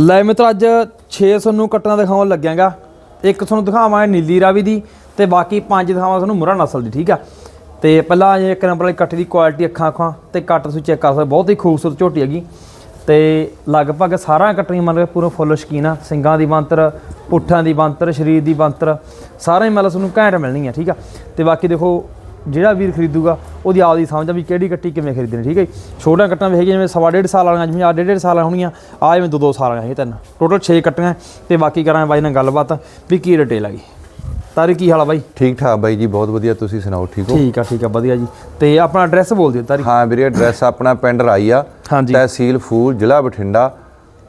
ਲੈ ਮਿੱਤਰ, ਅੱਜ 600 ਤੁਹਾਨੂੰ ਕੱਟਣਾ ਦਿਖਾਉਣ ਲੱਗਿਆਗਾ। ਇੱਕ ਤੁਹਾਨੂੰ ਦਿਖਾਵਾਂਗੇ ਨੀਲੀ ਰਾਵੀ ਦੀ ਤੇ ਬਾਕੀ ਪੰਜ ਦਿਖਾਵਾਂ ਤੁਹਾਨੂੰ ਮੁਰਾ ਨਸਲ ਦੀ, ਠੀਕ ਆ? ਤੇ ਪਹਿਲਾਂ ਇਹ ਇੱਕ ਨੰਬਰ ਵਾਲੀ ਕੱਟ ਦੀ ਕੁਆਲਿਟੀ ਅੱਖਾਂ ਅੱਖਾਂ ਤੇ ਕੱਟ ਤੁਸੀਂ ਚੈੱਕ ਕਰ ਸਕਦੇ ਬਹੁਤ ਹੀ ਖੂਬਸੂਰਤ ਝੋਟੀ ਹੈਗੀ। ਤੇ ਲਗਭਗ ਸਾਰਾ ਕੱਟਣੀ ਮੰਨ ਕੇ ਪੂਰਾ ਫੁੱਲ ਸ਼ਕੀਨ ਆ, ਸਿੰਗਾਂ ਦੀ ਬੰਤਰ ਪੁੱਠਾਂ ਦੀ ਬੰਤਰ ਸਰੀਰ ਦੀ ਬੰਤਰ ਸਾਰਾ ਹੀ ਮਤਲਬ ਤੁਹਾਨੂੰ ਘੈਂਟ ਮਿਲਣੀ ਆ ਠੀਕ ਆ? ਤੇ ਬਾਕੀ ਦੇਖੋ ਜਿਹੜਾ ਵੀਰ ਖਰੀਦੂਗਾ ਉਹਦੀ ਆਪਦੀ ਸਮਝ ਆ ਵੀ ਕਿਹੜੀ ਕੱਟੀ ਕਿਵੇਂ ਖਰੀਦਣੀ ਠੀਕ ਹੈ। ਛੋਟੀਆਂ ਕੱਟਾਂ ਵੇਖ ਜਿਵੇਂ ਸਵਾ ਡੇਢ ਸਾਲ ਵਾਲੀਆਂ ਜਿਵੇਂ ਆ ਡੇਢ ਡੇਢ ਸਾਲ ਹੋਣੀਆਂ ਆ ਜਿਵੇਂ ਦੋ ਦੋ ਸਾਲ ਵਾਲੀਆਂ ਇਹ ਤਿੰਨ। ਟੋਟਲ 6 ਕੱਟੀਆਂ ਤੇ ਬਾਕੀ ਕਰਾਂਗੇ ਬਾਈ ਨਾਲ ਗੱਲਬਾਤ ਵੀ ਕੀ ਡਿਟੇਲ ਹੈਗੀ ਤਾਰੀ ਕੀ ਹਾਲ ਆ ਬਾਈ? ਠੀਕ ਠਾਕ ਬਾਈ ਜੀ ਬਹੁਤ ਵਧੀਆ ਤੁਸੀਂ ਸੁਣਾਓ ਠੀਕ ਹੋ? ਠੀਕ ਆ ਠੀਕ ਆ ਵਧੀਆ ਜੀ। ਤੇ ਆਪਣਾ ਐਡਰੈਸ ਬੋਲ ਦਿਓ ਤਾਰੀ। ਹਾਂ ਵੀਰੇ ਐਡਰੈਸ ਆਪਣਾ ਪਿੰਡ ਰਾਈ ਆ ਤਹਿਸੀਲ ਫੂਲ ਜ਼ਿਲ੍ਹਾ ਬਠਿੰਡਾ।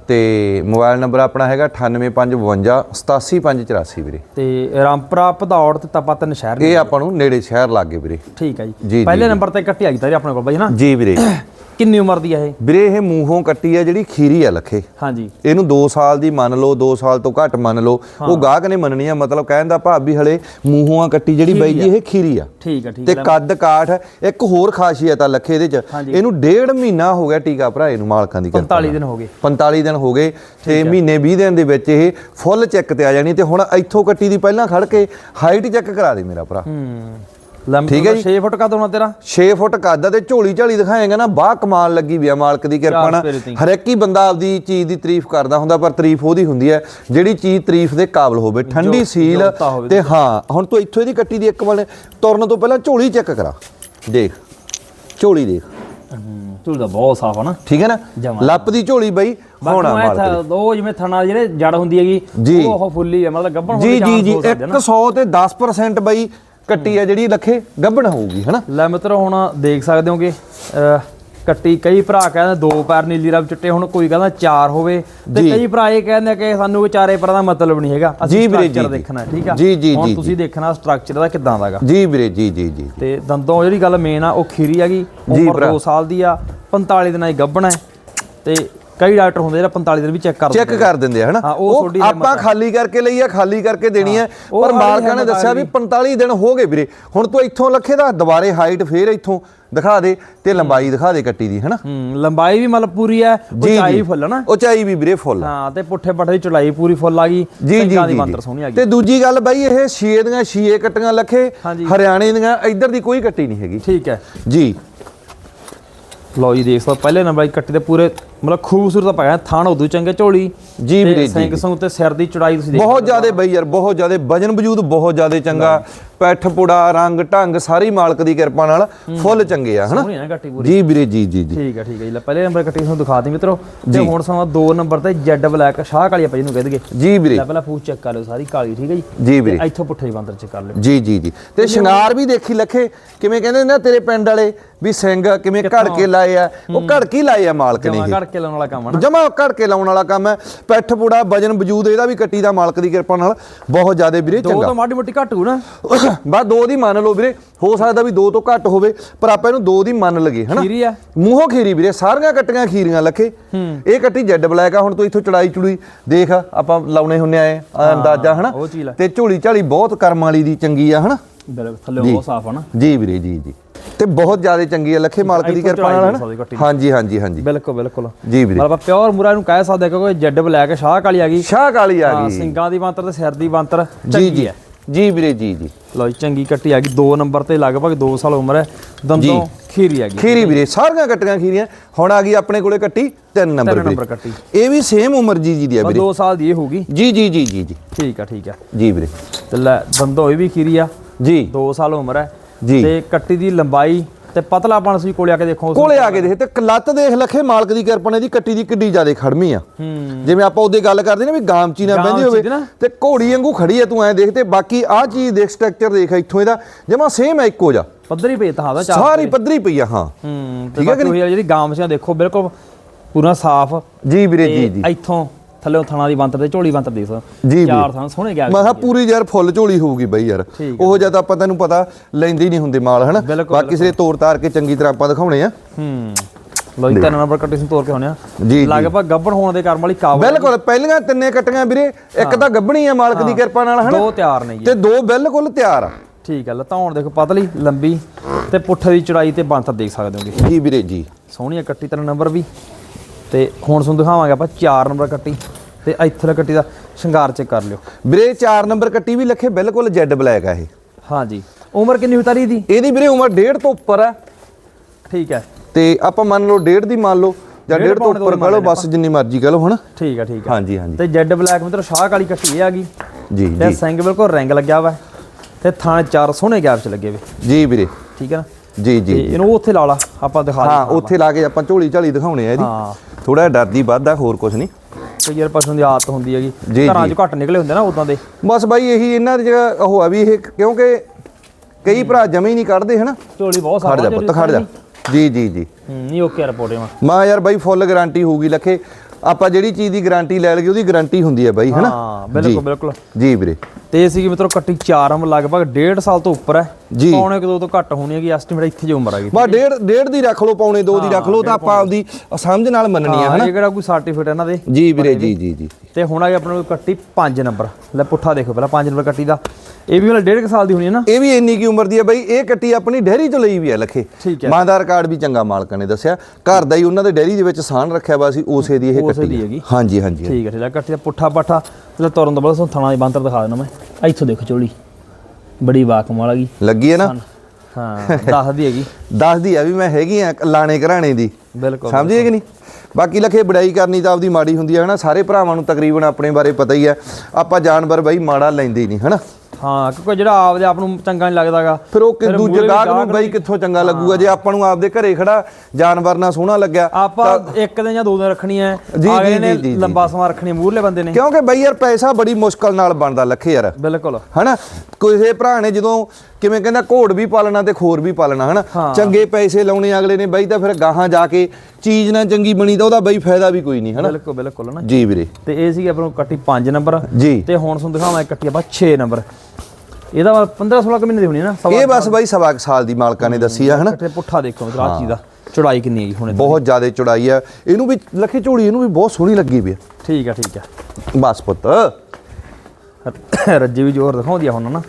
ਤੇ ਮੋਬਾਈਲ ਨੰਬਰ ਆਪਣਾ ਹੈਗਾ 9852 87584 ਵੀਰੇ। ਤੇ ਰਾਮਪੁਰਾ ਭਦੌੜ ਤੇ ਤਪਾ ਤਿੰਨ ਸ਼ਹਿਰ ਇਹ ਆਪਾਂ ਨੂੰ ਨੇੜੇ ਸ਼ਹਿਰ ਲੱਗੇ ਵੀਰੇ। ਠੀਕ ਆ ਜੀ, ਜੀ ਜੀ, ਪਹਿਲੇ ਜੀ। ਨੰਬਰ ਤੇ ਕੱਟੀ ਆ ਗਈ ਤਾਰੀ ਆਪਣੇ ਕੋਲ ਬਾਈ ਹਨਾ ਜੀ ਵੀਰੇ। ਕਿੰਨੀ ਉਮਰ ਦੀ ਆ ਇਹ? ਵੀਰੇ ਇਹ ਮੂੰਹੋਂ ਕੱਟੀ ਆ ਜਿਹੜੀ ਖੀਰੀ ਆ ਲੱਖੇ। ਹਾਂਜੀ। ਇਹਨੂੰ 2 ਸਾਲ ਦੀ ਮੰਨ ਲਓ 2 ਸਾਲ ਤੋਂ ਘੱਟ ਮੰਨ ਲਓ। ਉਹ ਗਾਹਕ ਨੇ ਮੰਨਣੀ ਆ ਮਤਲਬ ਕਹਿਣ ਦਾ ਭਾਵ ਵੀ ਹਲੇ ਮੂੰਹੋਂ ਆ ਕੱਟੀ ਜਿਹੜੀ ਬਾਈ ਜੀ ਇਹ ਖੀਰੀ ਆ। ਠੀਕ ਆ ਠੀਕ ਤੇ ਕੱਦ ਕਾਠ ਇੱਕ ਹੋਰ ਖਾਸੀਅਤ ਆ ਲੱਖੇ ਇਹਦੇ ਚ। ਇਹਨੂੰ ਡੇਢ ਮਹੀਨਾ ਹੋ ਗਿਆ ਟੀਕਾ ਭਰਾ ਇਹਨੂੰ ਮਾਲਕਾਂ ਦੀ ਕਿਰਪਾ 45 ਦਿਨ ਹੋ ਗਏ। 45 ਦਿਨ ਹੋ ਗਏ। ਤੇ ਮਹੀਨੇ 20 ਦਿਨ ਦੇ ਵਿੱਚ ਇਹ ਫੁੱਲ ਚੈੱਕ ਤੇ ਆ ਜਾਣੀ। ਤੇ ਹੁਣ ਇੱਥੋਂ ਕੱਟੀ ਦੀ ਪਹਿਲਾਂ ਖੜ ਕੇ ਹਾਈਟ ਚੈੱਕ ਕਰਾ ਦੇ ਮੇਰਾ ਭਰਾ। ਹੂੰ। ਠੀਕ ਹੈ ਜੀ। 6 ਫੁੱਟ ਕਾ ਹੋਣਾ ਤੇਰਾ? 6 ਫੁੱਟ ਕੱਦ ਤੇ ਝੋਲੀ ਝਾਲੀ ਦਿਖਾਏਗਾ ਨਾ ਬਾਹ ਕਮਾਲ ਲੱਗੀ ਵੀ ਆ ਮਾਲਕ ਦੀ ਕਿਰਪਾ ਨਾਲ। ਹਰ ਇੱਕ ਹੀ। ਬੰਦਾ ਆਪਦੀ ਚੀਜ਼ ਦੀ ਤਾਰੀਫ ਕਰਦਾ ਹੁੰਦਾ ਪਰ ਤਾਰੀਫ ਉਹਦੀ ਹੁੰਦੀ ਹੈ ਜਿਹੜੀ ਚੀਜ਼ ਤਾਰੀਫ ਦੇ ਕਾਬਿਲ ਹੋਵੇ। ਠੰਡੀ ਸੀਲ ਤੇ ਹਾਂ ਹੁਣ ਤੂੰ ਇੱਥੋਂ ਇਹਦੀ ਕੱਟੀ ਦੀ ਇੱਕ ਵਾਰ ਤੁਰਨ ਤੋਂ ਪਹਿਲਾਂ ਝੋਲੀ ਚੈੱਕ ਕਰਾ। ਦੇਖ ਝੋਲੀ ਦੇਖ। ਝੂਲ ਦਾ ਬਹੁਤ ਸਾਫ਼ ਆ ਨਾ। ਠੀਕ ਹੈ ਨਾ। ਲੱਪ ਦੀ ਝੋਲੀ ਬਈ ਹੋਣਾ ਮਾਲਕ ਦੋ। ਜਿਵੇਂ ਥਣਾ ਜਿਹੜੇ ਜੜ ਹੁੰਦੀ ਹੈਗੀ। ਉਹ ਉਹ ਫੁੱਲੀ ਹੈ ਮਤਲਬ ਗੱਭਣ ਜੀ ਜੀ ਜੀ 100 ਤੇ 10% ਬਈ ਕੱਟੀ ਆ ਜਿਹੜੀ ਲੱਖੇ ਗੱਭਣ ਹੋਊਗੀ ਹਨਾ ਲੈ ਮਿੱਤਰੋ ਹੁਣ ਦੇਖ ਸਕਦੇ ਹੋਗੇ ਕੱਟੀ ਕਈ ਭਰਾ ਕਹਿੰਦੇ ਦੋ ਪੈਰ ਨੀਲੀ ਰਬ ਚਿੱਟੇ ਹੁਣ ਕੋਈ ਕਹਿੰਦਾ ਚਾਰ ਹੋਵੇ ਤੇ। ਕਈ ਭਰਾ ਇਹ ਕਹਿੰਦੇ ਕਿ ਸਾਨੂੰ ਕੋਈ ਚਾਰੇ ਪਰਾਂ ਦਾ ਮਤਲਬ ਨਹੀਂ ਹੈਗਾ ਜੀ, ਜੀ। ਦੇਖਣਾ ਠੀਕ ਆ ਜੀ, ਜੀ, ਹੁਣ ਜੀ, ਤੁਸੀਂ ਦੇਖਣਾ ਸਟਰਕਚਰ ਦਾ ਕਿਦਾਂ ਦਾਗਾ ਜੀ ਵੀਰੇ ਜੀ ਜੀ ਜੀ ਤੇ ਦੰਦੋਂ ਜਿਹੜੀ ਗੱਲ ਮੇਨ ਆ ਉਹ ਖੀਰੀ ਹੈਗੀ ਉਮਰ ਭਰਾ। 2 ਸਾਲ ਦੀ ਆ 45 ਦਿਨਾਂ ਦੀ ਗੱਭਣ ਹੈ ਤੇ ਕਈ ਡਾਕਟਰ ਹੁੰਦੇ ਜਿਹੜਾ 45 ਦਿਨ ਵੀ ਚੈੱਕ ਕਰ ਚੈੱਕ ਕਰ ਦਿੰਦੇ ਆ ਹਨਾ? ਹਾਂ, ਉਹ ਆਪਾਂ ਖਾਲੀ ਕਰਕੇ ਲਈ ਆ ਖਾਲੀ ਕਰਕੇ ਦੇਣੀ ਆ। ਉਹ ਪਰ ਮਾਲਕਾਂ ਨੇ ਦੱਸਿਆ ਵੀ 45 ਦਿਨ ਹੋ ਗਏ ਵੀਰੇ। ਹੁਣ ਤੂੰ ਇੱਥੋਂ ਲੱਖੇ ਦਾ ਦੁਬਾਰੇ ਹਾਈਟ ਫੇਰ ਇੱਥੋਂ ਦਿਖਾ ਦੇ ਤੇ ਲੰਬਾਈ ਦਿਖਾ ਦੇ ਕੱਟੀ ਦੀ ਹਨਾ? ਹੂੰ ਲੰਬਾਈ ਵੀ ਮਤਲਬ ਪੂਰੀ ਹੈ ਉਚਾਈ ਫੁੱਲ ਹੈ ਨਾ ਉਚਾਈ ਵੀ ਵੀਰੇ ਫੁੱਲ। ਹਾਂ ਤੇ ਪੁੱਠੇ ਪੱਠੇ ਦੀ ਚੜਾਈ ਪੂਰੀ ਫੁੱਲ ਆ ਗਈ ਜੀ ਜੀ ਦੀ ਜੀ, ਮੰਤਰ ਜੀ ਸੋਹਣੀ ਆ ਗਈ। ਤੇ ਦੂਜੀ ਗੱਲ ਬਾਈ ਇਹ ਛੀਏ ਦੀਆਂ ਛੀਏ ਕੱਟੀਆਂ ਲੱਖੇ। ਹਰਿਆਣੇ ਦੀਆਂ ਇੱਧਰ ਦੀ ਕੋਈ ਕੱਟੀ ਨਹੀਂ ਹੈਗੀ। ਠੀਕ ਹੈ। ਜੀ। ਲਓ ਜੀ ਦੇਖ ਹੋ, ਪਹਿਲੇ ਨੰਬਰ ਦੀ ਕੱਟੀ ਦੇ ਪੂਰੇ ਮਤਲਬ ਖੂਬਸੂਰਤ ਪਾਇਆ ਥਾਣ ਉਦੋਂ ਚੰਗੇ ਝੋਲੀ ਜੀ ਵੀਰੇ, ਜੀ, ਸਿੰਘ ਸੰਗ ਤੇ ਸਿਰ ਦੀ ਚੜਾਈ ਤੁਸੀਂ ਦੇਖ ਬਹੁਤ ਜ਼ਿਆਦੇ ਬਈ ਯਾਰ ਬਹੁਤ ਜ਼ਿਆਦੇ ਵਜਨ ਵਜੂਦ ਬਹੁਤ ਜ਼ਿਆਦੇ ਚੰਗਾ। ਪੈਠ ਪੁੜਾ ਰੰਗ ਢੰਗ ਸਾਰੀ ਮਾਲਕ ਦੀ ਕਿਰਪਾ ਨਾਲ ਫੁੱਲ ਚੰਗੇ ਆ ਹਨਾ? ਸੋਹਣੀ ਆ ਨਾ ਕੱਟੀ ਪੂਰੀ। ਜੀ ਵੀਰੇ ਜੀ ਜੀ ਜੀ। ਠੀਕ ਹੈ ਠੀਕ ਹੈ ਜੀ। ਲੈ ਪਹਿਲੇ ਨੰਬਰ ਕੱਟੀ ਤੁਹਾਨੂੰ ਦਿਖਾ ਦਿੰ ਮਿੱਤਰੋ। ਤੇ ਹੁਣ ਸਮਾਂ ਦੋ ਨੰਬਰ ਤੇ ਜੈਡ ਬਲੈਕ ਸ਼ਾਹ ਕਾਲੀ ਆਪਾਂ ਜਿਹਨੂੰ ਕਹਿ ਦਈਏ। ਜੀ ਵੀਰੇ। ਲੈ ਪਹਿਲਾਂ ਪੂਛ ਚੈੱਕ ਕਰ ਲਿਓ ਸਾਰੀ ਕਾਲੀ ਠੀਕ ਹੈ ਜੀ? ਜੀ ਵੀਰੇ। ਇੱਥੋਂ ਪੁੱਠੇ ਬੰਦਰ ਚੈੱਕ ਕਰ ਲਿਓ। ਜੀ ਜੀ ਜੀ। ਤੇ ਸ਼ਿੰਗਾਰ ਵੀ ਦੇਖੀ ਲੱਖੇ। ਕਿਵੇਂ ਕਹਿੰਦੇ ਨੇ ਤੇਰੇ ਪਿੰਡ ਵਾਲੇ ਵੀ ਸਿੰਘ ਕਿਵੇਂ ਘੜ ਕੇ ਲਾਏ ਆ। ਉਹ ਘੜ ਕੇ ਲਾਏ ਆ ਮਾਲਕ ਨੇ ਜਮਾ ਕਰਕੇ ਲਾਉਣ ਵਾਲਾ ਕੰਮ ਨਾ। ਜਮਾ ਘੜ ਕੇ ਲਾਉਣ ਵਾਲਾ ਕੰਮ ਹੈ। ਪੈਠ ਪੁੜਾ ਵਜਨ ਵਜੂਦ ਇਹਦਾ ਵੀ ਕੱਟੀ ਦਾ ਮਾਲਕ ਦੀ ਕਿਰਪਾ ਨਾਲ। ਬਹੁਤ ਜ਼ਿਆਦਾ ਵੀਰੇ ਦੋ ਚੰਗਾ। ਤਾਂ ਮਾੜੀ ਮੋਟੀ ਘੱਟ ਨਾ। ਬਸ ਦੋ ਦੀ ਮੰਨ ਲਓ ਵੀਰੇ ਹੋ ਸਕਦਾ ਵੀ ਦੋ ਤੋਂ ਘੱਟ ਹੋਵੇ ਪਰ ਆਪਾਂ ਇਹਨੂੰ ਦੋ ਦੀ ਮੰਨ ਲਗੇ ਹਨਾ? ਖੀਰੀ ਆ। ਮੂੰਹੋਂ ਖੀਰੀ ਵੀਰੇ ਸਾਰੀਆਂ ਕੱਟੀਆਂ ਖੀਰੀਆਂ ਲੱਖੇ। ਇਹ ਕੱਟੀ ਜੈਡ ਬਲੈਕ ਆ ਹੁਣ ਤੂੰ ਇੱਥੋਂ ਚੜਾਈ ਚੁੜੀ ਦੇਖ ਆਪਾਂ ਲਾਉਣੇ ਹੁੰਨੇ ਆਏ ਆ ਅੰਦਾਜ਼ਾ ਹਨਾ। ਤੇ ਝੋਲੀ ਝਾਲੀ ਬਹੁਤ ਕਰਮ ਵਾਲੀ ਦੀ ਚੰਗੀ ਆ ਹਨਾ? ਥੱਲੇ ਬਹੁਤ ਸਾਫ਼ ਆ ਨਾ। ਜੀ ਵੀਰੇ ਜੀ ਜੀ। ਤੇ ਬਹੁਤ ਜ਼ਿਆਦਾ ਚੰਗੀ ਆ ਲੱਖੇ ਮਾਲਕ ਦੀ ਕਿਰਪਾ ਨਾਲ। ਹਾਂਜੀ ਹਾਂਜੀ ਹਾਂਜੀ। ਬਿਲਕੁਲ ਬਿਲਕੁਲ। ਜੀ ਵੀਰੇ। ਮਤਲਬ ਪਿਓਰ ਮੁਰਾ ਨੂੰ ਕਹਿ ਸਕਦੇ ਹਾਂ ਕਿਉਂਕਿ ਜੈਡ ਬਲੈਕ ਸ਼ਾਹ ਕਾਲੀ ਆ ਗਈ। ਸ਼ਾਹ ਕਾਲੀ ਆ ਹਾਂ ਗਈ। ਸਿੰਘਾਂ ਦੀ ਬੰਤਰ ਤੇ ਸਿਰ ਦੀ ਬੰਤਰ ਚੰਗੀ ਹੈ ਜੀ ਵੀਰੇ ਜੀ ਜੀ। ਲਓ ਜੀ ਚੰਗੀ ਕੱਟੀ ਆ ਗਈ। 2 ਨੰਬਰ ਤੇ ਲਗਭਗ 2 ਸਾਲ ਉਮਰ ਹੈ। ਦੰਦੋਂ ਖੀਰੀ ਆ ਗਈ। ਖੀਰੀ ਵੀਰੇ ਸਾਰੀਆਂ ਕੱਟੀਆਂ ਖੀਰੀਆਂ। ਹੁਣ ਆ ਗਈ ਆਪਣੇ ਕੋਲੇ ਕੱਟੀ 3 ਨੰਬਰ ਵੀਰੇ। ਇਹ ਵੀ ਸੇਮ ਉਮਰ ਜੀ ਜੀ ਦੀ ਆ ਵੀਰੇ। 2 ਸਾਲ ਦੀ ਇਹ ਹੋਊਗੀ ਜੀ ਜੀ ਜੀ ਜੀ ਜੀ। ਠੀਕ ਆ ਠੀਕ ਆ। ਜੀ ਵੀਰੇ। ਤੇ ਲੈ ਦੰਦੋਂ ਇਹ ਵੀ ਖੀਰੀ ਆ। ਜੀ। 2 ਸਾਲ ਉਮਰ ਹੈ। ਜੀ। ਤੇ ਕੱਟੀ ਦੀ ਲੰਬਾਈ ਤੇ ਪਤਲਾਪਣ ਤੁਸੀਂ ਕੋਲੇ ਆ ਕੇ ਦੇਖੋ ਕੋਲੇ ਆ ਕੇ ਦੇਖ ਤੇ ਕਲੱਤ ਦੇਖ ਲਖੇ ਮਾਲਕ ਦੀ ਕਿਰਪਾ ਨੇ ਦੀ ਕੱਟੀ ਦੀ ਕਿੱਡੀ ਜ਼ਿਆਦੇ ਖੜਮੀ ਆ। ਹੂੰ। ਜਿਵੇਂ ਆਪਾਂ ਉਹਦੇ ਗੱਲ ਕਰਦੇ ਨੇ ਵੀ ਗਾਮਚੀ ਨਾ ਗਾਮਚੀ ਹੋਵੇ। ਤੇ ਘੋੜੀ ਵਾਂਗੂ ਖੜੀ ਆ ਤੂੰ ਐ ਦੇਖ ਤੇ ਬਾਕੀ ਆਹ ਚੀਜ਼ ਦੇਖ ਸਟਰਕਚਰ ਦੇਖ ਇੱਥੋਂ ਇਹਦਾ ਜਮਾ ਸੇਮ ਹੈ ਇੱਕੋ ਜਾ ਪੱਧਰੀ ਪੇ ਤਾਂ ਦਾ ਚਾਰ ਸਾਰੀ ਪੱਧਰੀ ਪਈ ਆ ਹਾਂ। ਹੂੰ ਠੀਕ ਹੈ ਕਿ ਆ ਜਿਹੜੀ ਗਾਮਸਿਆਂ ਦੇਖੋ ਬਿਲਕੁਲ ਪੂਰਾ ਸਾਫ਼। ਜੀ ਵੀਰੇ ਜੀ ਜੀ। ਇੱਥੋਂ ਥੱਲੇ ਥਣਾ ਦੀ ਬੰਤਰ ਤੇ ਝੋਲੀ ਬੰਤਰ ਦੇਖ ਸਕਦੇ ਜੀ ਚਾਰ। ਥਾਂ ਸੋਹਣੇ ਗਿਆ ਮੈਂ ਕਿਹਾ ਪੂਰੀ ਯਾਰ ਫੁੱਲ ਝੋਲੀ ਹੋਊਗੀ ਬਈ ਯਾਰ। ਉਹ ਜ਼ਿਆਦਾ ਆਪਾਂ ਤੈਨੂੰ ਪਤਾ ਲੈਂਦੇ ਨਹੀਂ ਹੁੰਦੇ ਮਾਲ ਹਨਾ? ਬਾਕੀ ਸਿਰੇ ਤੋੜ ਤਾਰ ਕੇ ਚੰਗੀ ਤਰ੍ਹਾਂ ਆਪਾਂ ਦਿਖਾਉਣੇ ਆ। ਹੂੰ। ਲੋ ਜੀ ਤਿੰਨ ਨੰਬਰ ਕੱਟੀ ਨੂੰ ਤੋੜ ਕੇ ਹੋਣੇ ਆ। ਜੀ। ਲਗਭਗ ਗੱਬੜ ਹੋਣ ਦੇ ਕਰਮ ਵਾਲੀ ਕਾਬਲ ਬਿਲਕੁਲ ਪਹਿਲੀਆਂ ਤਿੰਨੇ ਕੱਟੀਆਂ ਵੀਰੇ ਇੱਕ ਤਾਂ ਗੱਬਣੀ ਆ ਮਾਲਕ ਦੀ ਕਿਰਪਾ ਨਾਲ ਹਨਾ? ਦੋ ਤਿਆਰ ਨੇ ਜੀ। ਤੇ ਦੋ ਬਿਲਕੁਲ ਤਿਆਰ ਆ। ਠੀਕ ਹੈ ਲਤਾਉਣ ਦੇਖੋ ਪਤਲੀ ਲੰਬੀ ਤੇ ਪੁੱਠੇ ਦੀ ਚੜਾਈ ਤੇ ਬੰਤਰ ਦੇਖ ਸਕਦੇ ਹੋਗੇ। ਜੀ ਵੀਰੇ ਜੀ। ਸੋਹਣੀ ਕੱਟੀ ਤਿੰਨ ਨੰਬਰ ਵੀ। ਤੇ ਹੁਣ ਤੁਹਾਨੂੰ ਦਿਖਾਵਾਂਗੇ ਆਪਾਂ 4 ਨੰਬਰ ਕੱਟੀ। ਤੇ ਇੱਥੇ ਕੱਟੀ ਦਾ ਸ਼ਿੰਗਾਰ ਚੈੱਕ ਕਰ ਲਿਓ। ਵੀਰੇ 4 ਨੰਬਰ ਕੱਟੀ ਵੀ ਲੱਖੇ ਬਿਲਕੁਲ ਜੈਡ ਬਲੈਕ ਆ ਇਹ। ਹਾਂਜੀ ਉਮਰ ਕਿੰਨੀ ਉਤਾਰੀ ਦੀ? ਇਹਦੀ ਵੀਰੇ ਉਮਰ ਡੇਢ ਤੋਂ ਉੱਪਰ ਆ। ਠੀਕ ਹੈ। ਤੇ ਆਪਾਂ ਮੰਨ ਲਓ ਡੇਢ ਦੀ ਮੰਨ ਲਓ ਜਾਂ ਡੇਢ ਡੇਢ ਤੋਂ ਪਾਉਣੇ ਤੋਂ ਉੱਪਰ ਕਹ ਲਓ ਬਸ ਜਿੰਨੀ ਮਰਜ਼ੀ ਕਹ ਲਓ ਹਨਾ ਠੀਕ ਹੈ ਠੀਕ ਹੈ। ਹਾਂਜੀ ਹਾਂਜੀ। ਤੇ ਜੈਡ ਬਲੈਕ ਮਤਲਬ ਸ਼ਾਹ ਕਾਲੀ ਕੱਟੀ ਇਹ ਆ ਗਈ। ਜੀ ਤੇ ਜੀ। ਸਿੰਘ ਬਿਲਕੁਲ ਰੰਗ ਲੱਗਿਆ ਵਾ। ਤੇ ਥਾਣੇ ਚਾਰ ਸੋਹਣੇ ਗੈਪ ਚ ਲੱਗੇ ਵੇ। ਜੀ ਵੀਰੇ। ਠੀਕ ਹੈ ਨਾ? ਜੀ ਤੇ ਜੀ। ਇਹਨੂੰ ਉੱਥੇ ਲਾ ਲਾ ਆਪਾਂ ਦਿਖਾ ਹਾਂ ਉੱਥੇ ਲਾ ਕੇ ਆਪਾਂ ਝੋਲੀ ਝਾਲੀ ਦਿਖਾਉਣੇ ਆ ਇਹਦੀ। ਹਾਂ। ਥੋੜਾ ਡਰਦੀ ਵੱਧਦਾ ਹੋਰ ਕੁਝ ਨਹੀਂ। ਤੇ ਯਾਰ ਪਸ਼ੂ ਦੀ ਆਦਤ ਹੁੰਦੀ ਹੈਗੀ ਜੀ, ਘਰਾਂ। ਚ ਘੱਟ ਨਿਕਲੇ ਹੁੰਦੇ ਨਾ ਉਦਾਂ ਦੇ। ਬਸ ਬਾਈ ਇਹੀ ਇਹਨਾਂ ਦੀ ਜਗ੍ਹਾ ਉਹ ਆ ਵੀ ਇਹ ਕਿਉਂਕਿ ਕਈ ਭਰਾ ਜਮੇ ਹੀ ਨਹੀਂ ਕੱਢਦੇ ਹਨਾ? ਝੋਲੀ ਬਹੁਤ ਖੜ ਸਾਰਾ ਜਾ ਪੁੱਤ ਖੜ ਜਾ। ਜੀ ਜੀ ਜੀ। ਹੂੰ ਨਹੀਂ ਓਕੇ ਰਿਪੋਰਟ ਮਾ ਮਾਂ ਯਾਰ ਬਾਈ ਫੁੱਲ ਗਾਰੰਟੀ ਹੋਊਗੀ ਲੱਖੇ। ਆਪਾਂ ਜਿਹੜੀ ਚੀਜ਼ ਦੀ ਗਾਰੰਟੀ ਲੈ ਲਈਏ ਉਹਦੀ ਗਾਰੰਟੀ ਹੁੰਦੀ ਹੈ ਬਾਈ ਹਨਾ? ਹਾਂ ਬਿਲਕੁਲ ਜੀ। ਬਿਲਕੁਲ। ਜੀ ਵੀਰੇ। ਤੇ ਇਹ ਸੀਗੀ ਮਿੱਤਰੋ ਕੱਟੀ 4 ਅਮ ਲਗਭਗ 1.5 ਸਾਲ ਤੋਂ ਉੱਪਰ ਹੈ। ਜੀ। ਪੌਣੇ ਕੁ ਦੋ ਤੋਂ ਘੱਟ ਹੋਣੀ ਹੈਗੀ ਐਸਟੀਮੇਟ ਇੱਥੇ ਜੋ ਉਮਰ ਹੈਗੀ ਬਾ ਡੇਢ ਡੇਢ ਦੀ ਰੱਖ ਲਓ ਪੌਣੇ ਦੋ ਦੀ ਰੱਖ ਲਓ ਤਾਂ ਆਪਾਂ ਆਪਦੀ ਸਮਝ ਨਾਲ ਮੰਨਣੀ ਹਾਂ ਹਨਾ? ਇਹ ਕਿਹੜਾ ਕੋਈ ਸਰਟੀਫਿਕੇਟ ਇਹਨਾਂ ਦੇ। ਜੀ ਵੀਰੇ ਜੀ ਜੀ ਜੀ। ਤੇ ਹੁਣ ਆ ਗਿਆ ਆਪਣੇ ਕੋਲ ਕੱਟੀ 5 ਨੰਬਰ। ਲੈ ਪੁੱਠਾ ਦੇਖੋ ਪਹਿਲਾਂ 5 ਨੰਬਰ ਕੱਟੀ ਦਾ। ਇਹ ਵੀ ਹਲੇ 1.5 ਸਾਲ ਦੀ ਹੋਣੀ ਹੈ ਨਾ। ਇਹ ਵੀ ਇੰਨੀ ਕੀ ਉਮਰ ਦੀ ਹੈ ਬਾਈ ਇਹ ਕੱਟੀ ਆਪਣੀ ਡੈਰੀ ਤੋਂ ਲਈ ਵੀ ਹੈ ਲਖੇ। ਮਾਂ ਦਾ ਰਿਕਾਰਡ ਵੀ ਚੰਗਾ ਮਾਲਕਾਂ ਨੇ ਦੱਸਿਆ। ਘਰ ਦਾ ਹੀ ਉਹਨਾਂ ਦੇ ਡੈਰੀ ਦੇ ਵਿੱਚ ਸਾਨ ਰੱਖਿਆ ਵਾ ਸੀ ਉਸੇ ਦੀ ਇਹ ਕੱਟੀ। ਹਾਂਜੀ ਹਾਂਜੀ ਠੀਕ ਹੈ ਠੀਕ ਹੈ ਕੱਟੀ ਦਾ ਪੁੱਠਾ ਪਾਠਾ। ਤੇ ਤੁਰਨ ਤੋਂ ਬਾਅਦ ਤੁਹਾਨੂੰ ਥਣਾ ਦੀ ਬੰਤਰ ਦਿਖਾ ਦੇਣਾ ਮੈਂ। ਇੱਥੋਂ ਦੇਖੋ ਚੋਲੀ। ਬੜੀ ਵਾਕਮ ਵਾਲੀ ਲੱਗੀ ਹੈ ਨਾ? ਹਾਂ ਦੱਸਦੀ ਹੈਗੀ। ਦੱਸਦੀ ਆ ਵੀ ਮੈਂ ਹੈਗੀ ਆ ਲਾਣੇ ਘਰਾਣੇ ਦੀ। ਬਿਲਕੁਲ ਸਮਝੀਏ ਕਿ ਨਹੀਂ? ਬਾਕੀ ਲਖੇ ਬੜਾਈ ਕਰਨੀ ਤਾਂ ਆਪਦੀ ਮਾੜੀ ਹੁੰਦੀ ਹੈ ਹਨਾ? ਸਾਰੇ ਭਰਾਵਾਂ ਨੂੰ ਤਕਰੀਬਨ ਆਪਣੇ ਬਾਰੇ ਪਤਾ ਹੀ ਹੈ ਆਪਾਂ ਜਾਨਵਰ ਬਾਈ ਮਾੜਾ ਲੈਂਦੇ ਹੀ ਨਹੀਂ ਹਨਾ? ਹਾਂ ਕਿਉਂਕਿ ਜਿਹੜਾ ਆਪਦੇ ਆਪ ਨੂੰ ਚੰਗਾ ਨਹੀਂ ਲੱਗਦਾਗਾ। ਫਿਰ ਉਹ ਕਿ ਦੂਜੇ ਗਾਹਕ ਨੂੰ ਬਾਈ ਕਿੱਥੋਂ ਚੰਗਾ ਲੱਗੂਗਾ? ਜੇ ਆਪਾਂ ਨੂੰ ਆਪਦੇ ਘਰੇ ਖੜਾ ਜਾਨਵਰ ਨਾਲ ਸੋਹਣਾ ਲੱਗਿਆ ਆਪਾਂ ਇੱਕ ਦਿਨ ਜਾਂ ਦੋ ਦਿਨ ਰੱਖਣੀ ਹੈ। ਅਗਲੇ ਨੇ। ਲੰਬਾ ਸਮਾਂ ਰੱਖਣੀ ਹੈ ਮੂਹਰਲੇ ਬੰਦੇ ਨੇ। ਕਿਉਂਕਿ ਬਾਈ ਯਾਰ ਪੈਸਾ ਬੜੀ ਮੁਸ਼ਕਲ ਨਾਲ ਬਣਦਾ ਲੱਖੇ ਯਾਰ। ਬਿਲਕੁਲ। ਹਨਾ? ਕਿਸੇ ਭਰਾ ਨੇ ਜਦੋਂ ਕਿਵੇਂ ਕਹਿੰਦਾ ਘੋੜ ਵੀ ਪਾਲਣਾ ਤੇ ਖੋਰ ਵੀ ਪਾਲਣਾ ਹਨਾ। ਚੰਗੇ ਪੈਸੇ ਲਾਉਣੇ ਅਗਲੇ ਨੇ ਬਾਈ ਤਾਂ ਫਿਰ ਗਾਹਾਂ ਜਾ ਕੇ ਚੀਜ਼ ਨਾ ਚੰਗੀ ਬਣੀ ਤਾਂ ਉਹਦਾ ਬਾਈ ਫਾਇਦਾ ਵੀ ਕੋਈ ਨਹੀਂ ਹਨਾ? ਬਿਲਕੁਲ ਬਿਲਕੁਲ ਨਾ ਜੀ ਵੀਰੇ। ਤੇ ਇਹ ਸੀ ਆਪਣਾ ਕੱਟੀ 5 ਨੰਬਰ। ਤੇ ਹੁਣ ਤੁਹਾਨੂੰ ਦਿਖਾਵਾਂ ਇੱਕ ਕੱਟੀ ਆਪਾਂ 6 ਨੰਬਰ। ਇਹਦਾ 15 16 ਕੁ ਮਹੀਨੇ ਦੀ ਹੋਣੀ ਹੈ ਨਾ ਸਵਾ ਇਹ ਬਸ ਬਾਈ ਸਵਾ ਕੁ ਸਾਲ ਦੀ ਮਾਲਕਾਂ ਨੇ ਦੱਸੀ ਆ ਹਨਾ? ਕੱਟੇ ਪੁੱਠਾ ਦੇਖੋ ਚੀਜ਼ ਦਾ ਚੌੜਾਈ ਕਿੰਨੀ ਹੈਗੀ ਹੁਣ? ਬਹੁਤ ਜ਼ਿਆਦਾ ਚੌੜਾਈ ਆ। ਇਹਨੂੰ ਵੀ ਲੱਖੇ ਝੋਲੀ ਇਹਨੂੰ ਵੀ ਬਹੁਤ ਸੋਹਣੀ ਲੱਗੀ ਵੀ ਆ। ਠੀਕ ਆ ਠੀਕ ਆ। ਬਸ ਪੁੱਤ। ਰੱਜੀ ਵੀ ਜ਼ੋਰ ਦਿਖਾਉਂਦੀ ਆ ਹੁਣ ਨਾ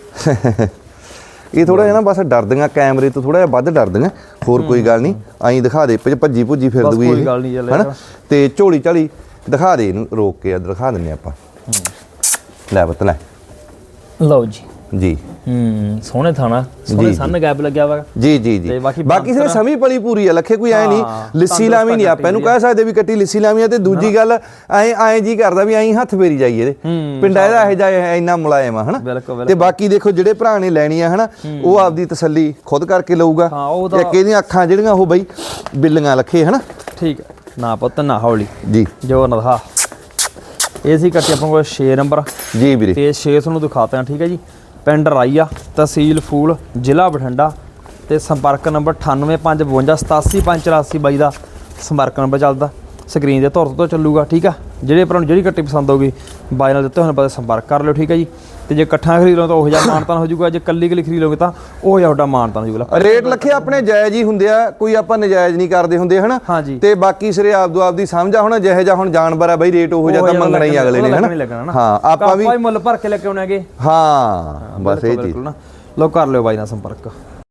ਇਹ ਥੋੜਾ ਜਿਹਾ ਨਾ ਬਸ ਡਰਦੀਆਂ ਕੈਮਰੇ ਤੋਂ ਥੋੜਾ ਜਿਹਾ ਵੱਧ ਡਰਦੀਆਂ। ਹੋਰ ਕੋਈ ਗੱਲ ਨਹੀਂ ਆਈ ਦਿਖਾ ਦੇ ਭੱਜ- ਭੱਜੀ ਭੁੱਜੀ ਫਿਰ ਬਸ ਦੂਈ ਕੋਈ ਇਹ, ਗੱਲ ਨਹੀਂ ਚੱਲ ਹਨਾ? ਤੇ ਝੋਲੀ ਝਾਲੀ ਦਿਖਾ ਦੇ ਇਹਨੂੰ ਰੋਕ ਕੇ ਦਿਖਾ ਦਿੰਨੇ ਆਪਾਂ। ਲੈ ਪੁੱਤ ਲੈ। ਲਓ ਜੀ। ਜੀ। ਹੂੰ ਸੋਹਣੇ ਥਾਣਾ ਸੋਹਣੇ ਜੀ, ਸੰਨ ਗੈਪ ਲੱਗਿਆ ਵਾ। ਜੀ ਜੀ ਜੀ। ਬਾਕੀ ਸਿਰੇ ਸਮੀ ਪਲੀ ਪੂਰੀ ਆ ਲੱਖੇ ਕੋਈ ਐ ਨਹੀਂ। ਹਾਂ, ਲਿੱਸੀ ਲਾਵੀ ਨਹੀਂ ਆਪਾਂ। ਇਹਨੂੰ ਕਹਿ ਸਕਦੇ ਵੀ ਕੱਟੀ ਲਿੱਸੀ ਲਾਵੀ ਆ ਤੇ ਦੂਜੀ ਗੱਲ ਐ ਐ ਜੀ ਕਰਦਾ ਵੀ ਐਂ ਹੱਥ ਫੇਰੀ ਜਾਈਏ ਇਹਦੇ। ਹੂੰ, ਪਿੰਡਾ ਇਹਦਾ ਇਹ ਜਿਹਾ ਇੰਨਾ ਮੁਲਾਇਮ ਆ ਹਨਾ। ਤੇ ਬਾਕੀ ਦੇਖੋ ਜਿਹੜੇ ਭਰਾ ਨੇ ਲੈਣੀ ਆ ਹਨਾ ਉਹ ਆਪਦੀ ਤਸੱਲੀ ਖੁਦ ਕਰਕੇ ਲਊਗਾ। ਹਾਂ, ਇੱਕ ਇਹਦੀਆਂ ਅੱਖਾਂ ਜਿਹੜੀਆਂ ਉਹ ਬਈ ਬਿੱਲੀਆਂ ਲੱਖੇ ਹਨਾ? ਠੀਕ ਨਾ ਪੁੱਤ ਨਾ ਹੌਲੀ। ਜੀ। ਜੋਰ ਨਾ ਦਿਖਾ। ਇਹ ਸੀ ਕੱਟੀ ਆਪਾਂ ਕੋਲ 6 ਨੰਬਰ ਜੀ ਵੀਰੇ। ਤੇ 6 ਤੁਹਾਨੂੰ ਦਿਖਾਤੇ ਠੀਕ ਹੈ ਜੀ? ਪਿੰਡ ਰਾਈਆ ਤਹਿਸੀਲ ਫੂਲ, ਜ਼ਿਲ੍ਹਾ ਬਠਿੰਡਾ ਤੇ ਸੰਪਰਕ ਨੰਬਰ 9855587584 ਬਾਈ ਦਾ ਸੰਪਰਕ ਨੰਬਰ ਚੱਲਦਾ। ਸਕਰੀਨ ਦੇ ਤੌਰ ਤੋਂ ਚੱਲੂਗਾ ਠੀਕ ਆ? ਜਿਹੜੇ ਭਰਾ ਨੂੰ ਜਿਹੜੀ ਕੱਟੀ ਪਸੰਦ ਹੋਊਗੀ ਬਾਈ ਨਾਲ ਦਿੱਤੇ ਹੋਣ ਪਤਾ ਸੰਪਰਕ ਕਰ ਲਿਓ ਠੀਕ ਹੈ ਜੀ? ਤੇ ਜੇ ਇਕੱਠਾ ਖਰੀਦ ਲਓ ਤਾਂ ਉਹ ਜਿਹਾ ਮਾਨਤਾਨ ਹੋ ਜਾਊਗਾ ਜੇ ਕੱਲੀ ਕੱਲੀ ਖਰੀਦ ਲਓਗੇ ਤਾਂ ਉਹ ਜਿਹਾ ਤੁਹਾਡਾ ਮਾਨਤਾਨ ਹੋ ਜਾਊਗਾ। ਰੇਟ ਲੱਖੇ ਆਪਣੇ ਜਾਇਜ਼ ਹੀ ਹੁੰਦੇ ਆ ਕੋਈ ਆਪਾਂ ਨਜਾਇਜ਼ ਨਹੀਂ ਕਰਦੇ ਹੁੰਦੇ ਹਨਾ। ਤੇ ਬਾਕੀ ਸਿਰੇ ਆਪਦੋ ਆਪਦੀ ਸਮਝਾ ਹੁਣ ਜਿਹੇ ਜਿਹਾ ਹੁਣ ਜਾਨਵਰ ਆ ਬਈ ਰੇਟ ਉਹ ਜਿਹਾ ਤਾਂ ਮੰਗਣਾ ਹੀ ਅਗਲੇ ਨੇ ਹਨਾ? ਹਾਂ ਆਪਾਂ ਵੀ ਮੁੱਲ ਭਰ ਕੇ ਲੈ ਕੇ ਆਉਣਾਗੇ ਹਾਂ ਬਸ ਇਹ ਚੀਜ਼। ਲੋ ਕਰ ਲਿਓ ਬਾਈ ਨਾਲ ਸੰਪਰਕ।